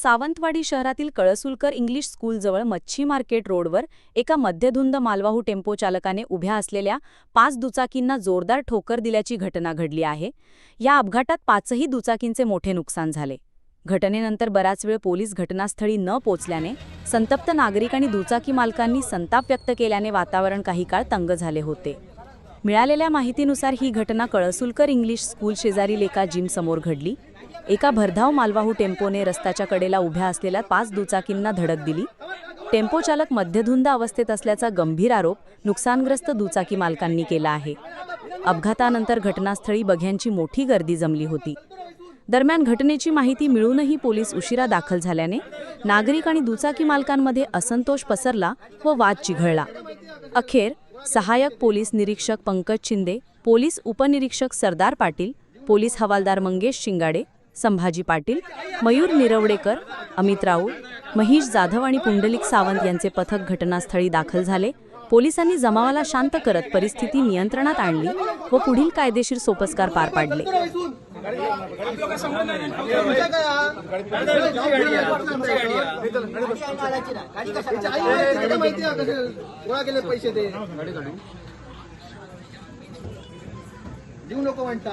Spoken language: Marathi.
सावंतवाडी शहरातील कळसुलकर इंग्लिश स्कूलजवळ मच्छी मार्केट रोडवर एका मध्यधुंद मालवाहू टेम्पो चालकाने उभ्या असलेल्या पाच दुचाकींना जोरदार ठोकर दिल्याची घटना घडली आहे. या अपघातात पाचही दुचाकींचे मोठे नुकसान झाले. घटनेनंतर बराच वेळ पोलीस घटनास्थळी न पोचल्याने संतप्त नागरिक आणि दुचाकी मालकांनी संताप व्यक्त केल्याने वातावरण काही काळ तंग झाले होते. मिळालेल्या माहितीनुसार ही घटना कळसुलकर इंग्लिश स्कूल शेजारील एका जिमसमोर घडली. एका भरधाव मालवाहू टेम्पोने रस्त्याच्या कडेला उभ्या असलेल्या पाच दुचाकींना धडक दिली. टेम्पो चालक मध्यधुंद अवस्थेत असल्याचा गंभीर आरोप नुकसानग्रस्त दुचाकी मालकांनी केला आहे. अपघातानंतर घटनास्थळी बघ्यांची मोठी गर्दी जमली होती. दरम्यान घटनेची माहिती मिळूनही पोलीस उशिरा दाखल झाल्याने नागरिक आणि दुचाकी मालकांमध्ये असंतोष पसरला व वाद चिघळला. अखेर सहाय्यक पोलीस निरीक्षक पंकज शिंदे पोलीस उपनिरीक्षक सरदार पाटील पोलीस हवालदार मंगेश शिंगाडे संभाजी पाटील मयूर निरवडेकर अमित राऊळ महेश जाधव आणि पुंडलिक सावंत यांचे पथक घटनास्थळी दाखल झाले. पोलिसांनी जमावाला शांत करत परिस्थिती नियंत्रणात आणली व पुढील कायदेशीर सोपस्कार पार पाडले. देऊ नको म्हणता.